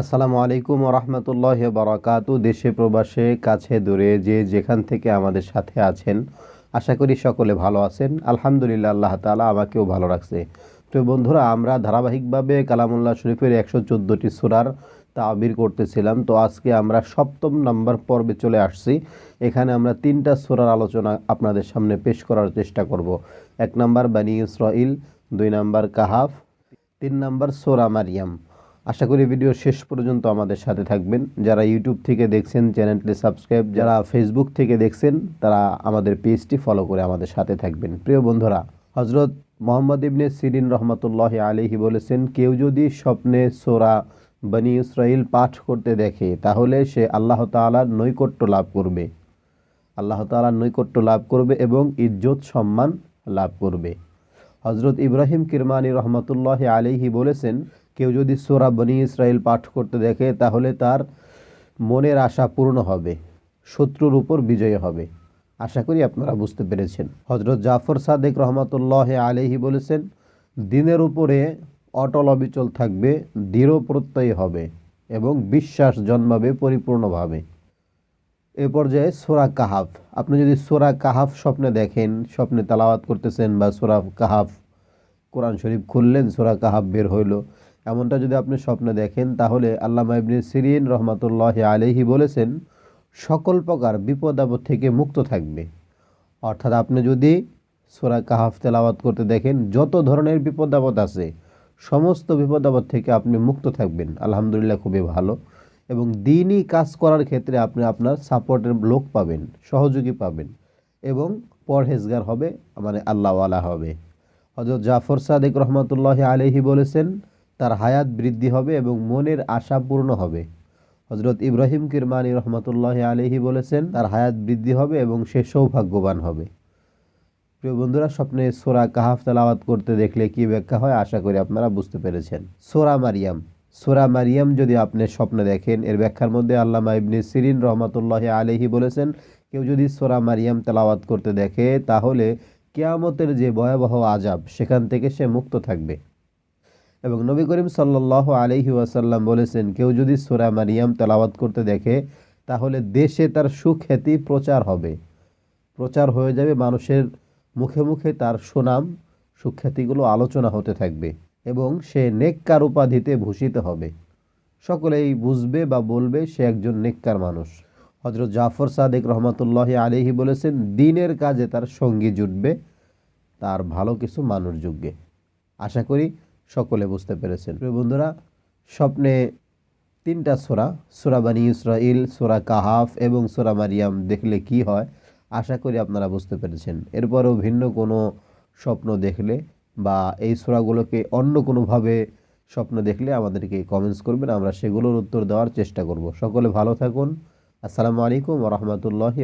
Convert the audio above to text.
আসসালামু আলাইকুম রহমতুল্লাহ বারাকাতু। দেশে, প্রবাসে, কাছে, দূরে, যে যেখান থেকে আমাদের সাথে আছেন, আশা করি সকলে ভালো আছেন। আলহামদুলিল্লাহ আল্লাহ তালা আমাকেও ভালো রাখছে। তো বন্ধুরা, আমরা ধারাবাহিকভাবে কালামুল্লাহ শরীফের একশো চোদ্দোটি সুরার তাবির করতেছিলাম। তো আজকে আমরা সপ্তম নাম্বার পর্বে চলে আসছি। এখানে আমরা তিনটা সুরার আলোচনা আপনাদের সামনে পেশ করার চেষ্টা করব। এক নাম্বার বানি ইসরাইল দুই নাম্বার কাহাফ, তিন নাম্বার সোরা মারিয়াম। আশা করি ভিডিও শেষ পর্যন্ত আমাদের সাথে থাকবেন। যারা ইউটিউব থেকে দেখছেন, চ্যানেলটি সাবস্ক্রাইব, যারা ফেসবুক থেকে দেখছেন, তারা আমাদের পেজটি ফলো করে আমাদের সাথে থাকবেন। প্রিয় বন্ধুরা হজরত মোহাম্মদ ইবনে সিরিন রহমতুল্লাহ আলিহি বলেছেন, কেউ যদি স্বপ্নে সোরা বনি ইসরাইল পাঠ করতে দেখে, তাহলে সে আল্লাহ তাআলার নৈকট্য লাভ করবে। আল্লাহ তাআলার নৈকট্য লাভ করবে এবং ইজ্জত সম্মান লাভ করবে। হজরত ইব্রাহিম কিরমানি রহমতুল্লাহ আলিহি বলেছেন কেউ যদি সোরা বনি ইসরাইল পাঠ করতে দেখে, তাহলে তার মনের আশা পূর্ণ হবে, শত্রুর উপর বিজয় হবে। আশা করি আপনারা বুঝতে পেরেছেন। হজরত জাফর সাদেক রহমতুল্লাহ আলিহি বলেছেন, দিনের উপরে অটল অবিচল থাকবে, দৃঢ় প্রত্যয়ী হবে এবং বিশ্বাস জন্মাবে পরিপূর্ণভাবে। এ পর্যায়ে সোরা কাহাফ। আপনি যদি সোরা কাহাফ স্বপ্নে দেখেন, স্বপ্নে তালাওয়াত করতেছেন বা সোরা কাহাফ, কোরআন শরীফ খুললেন, সোরা কাহাফ বের হইল এমনটা যদি আপনি স্বপ্নে দেখেন, তাহলে আল্লামা ইবনে সিরিন রহমাতুল্লাহ আলহি বলেছেন, সকল প্রকার বিপদ আপদ থেকে মুক্ত থাকবে। অর্থাৎ আপনি যদি সোরা কাহাফ তেলাওয়াত করতে দেখেন, যত ধরনের বিপদ আপদ আছে, সমস্ত বিপদ আপদ থেকে আপনি মুক্ত থাকবেন। আলহামদুলিল্লাহ খুবই ভালো। এবং দিনই কাজ করার ক্ষেত্রে আপনি আপনার সাপোর্টের লোক পাবেন, সহযোগী পাবেন এবং পরহেজগার হবে মানে আল্লাহওয়ালা হবে। হজরত জাফর সাদেক রহমতুল্লাহ আলহি বলেছেন তার হায়াত বৃদ্ধি হবে এবং মনের আশা পূর্ণ হবে। হজরত ইব্রাহিম কিরমানি রহমতুল্লাহ আলহি বলেছেন, তার হায়াত বৃদ্ধি হবে এবং সে সৌভাগ্যবান হবে। প্রিয় বন্ধুরা, স্বপ্নে সোরা কাহাফ তালাওয়াত করতে দেখলে কি ব্যাখ্যা হয়? আশা করি আপনারা বুঝতে পেরেছেন। সোরা মারিয়াম। সোরা মারিয়াম যদি আপনি স্বপ্নে দেখেন, এর ব্যাখ্যার মধ্যে আল্লামা ইবনে সিরিন রহমতুল্লাহ আলহি বলেছেন, কেউ যদি সোরা মারিয়াম তেলাওয়াত করতে দেখে, তাহলে কেয়ামতের যে ভয়াবহ আজাব সেখান থেকে সে মুক্ত থাকবে। এবং নবী করিম সাল্লাহ আলহি ওয়াসাল্লাম বলেছেন, কেউ যদি সোরা মারিয়াম তেলাওয়াত করতে দেখে, তাহলে দেশে তার সুখ্যাতি প্রচার হবে। প্রচার হয়ে যাবে, মানুষের মুখে মুখে তার সুনাম, সুখ্যাতিগুলো আলোচনা হতে থাকবে এবং সে নেককার উপাধিতে ভূষিত হবে। সকলেই বুঝবে বা বলবে, সে একজন নেককার মানুষ। হজরত জাফর সাদেক রহমতুল্লাহ আলিহি বলেছেন, দিনের কাজে তার সঙ্গী জুটবে, তার ভালো কিছু মানুষ যুগবে আশা করি সকলে বুঝতে পেরেছেন। বন্ধুরা, স্বপ্নে তিনটা সোরা সোরা বানি ইসরাইল সোরা কাহাফ এবং সোরা মারিয়াম দেখলে কি হয়? আশা করি আপনারা বুঝতে পেরেছেন। এরপরেও ভিন্ন কোনো স্বপ্ন দেখলে বা এই সোরাগুলোকে অন্য কোনোভাবে স্বপ্ন দেখলে আমাদেরকে কমেন্টস করবেন, আমরা সেগুলোর উত্তর দেওয়ার চেষ্টা করব। সকলে ভালো থাকুন। আসসালামু আলাইকুম রহমতুল্লাহি